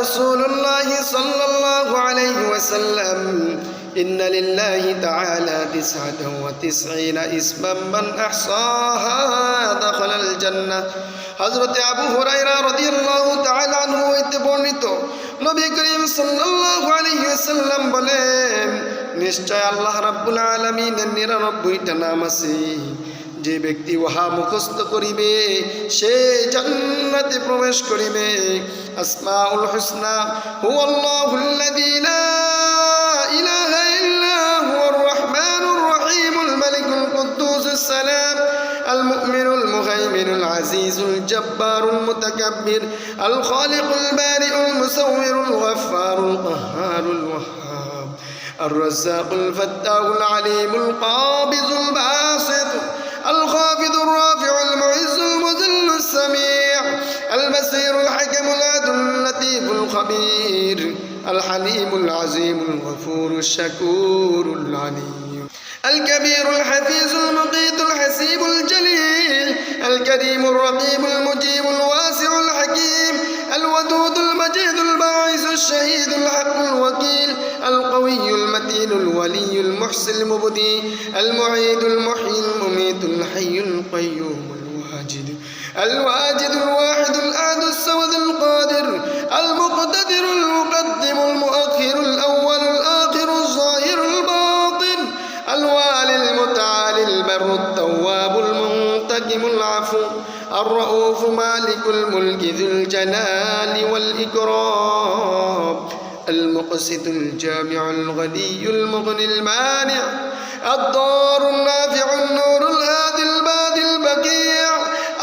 رسول الله صلى الله عليه وسلم إن لله تعالى تسعة وتسعين اسما من أحصاها دخل الجنة حضرت আবু হুরাইরা রাদিয়াল্লাহু তাআলা আনহু হইতে বর্ণিত নবী করিম সাল্লাল্লাহু আলাইহি ওয়াসাল্লাম বলেন নিশ্চয় আল্লাহ রাব্বুল আলামিনের 99টা নাম আছে যে ব্যক্তি উহা মুখস্থ করিবে সে জান্নাতে প্রবেশ করিবে আসমাউল হুসনা হুয়াল্লাহুল্লাযী লা ইলাহা ইল্লা হুয়ার রহমানুর রহিমুল মালিকুল কুদ্দুসুস সালাম المؤمن المهيمن العزيز الجبار المتكبر الخالق البارئ المصور الغفار القهار الوهاب الرزاق الفتاح العليم القابض الباسط الخافض الرافع المعز المذل السميع البصير الحكم العدل اللطيف الخبير الحليم العظيم الغفور الشكور العليم الكبير الحفيظ المقيت الحسيب الجليل الكريم الرقيب المجيب الواسع الحكيم الودود المجيد الباعث الشهيد الحق الوكيل القوي المتين الولي المحسن المبدي المعيد المحيي المميت الحي القيوم الواجد الواجد الواحد الأحد السود القادر المقتدر المقدم المؤخر الأول الآخر الظاهر الباطن الوالي المتعالي البر التواب المنتقم العفو الرؤوف مالك الملك ذو الجلال والإكرام. المقسط الجامع الغني المغني المانع الضار النافع النور الهادي البادي البقيع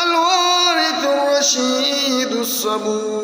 الوارث الرشيد الصبور.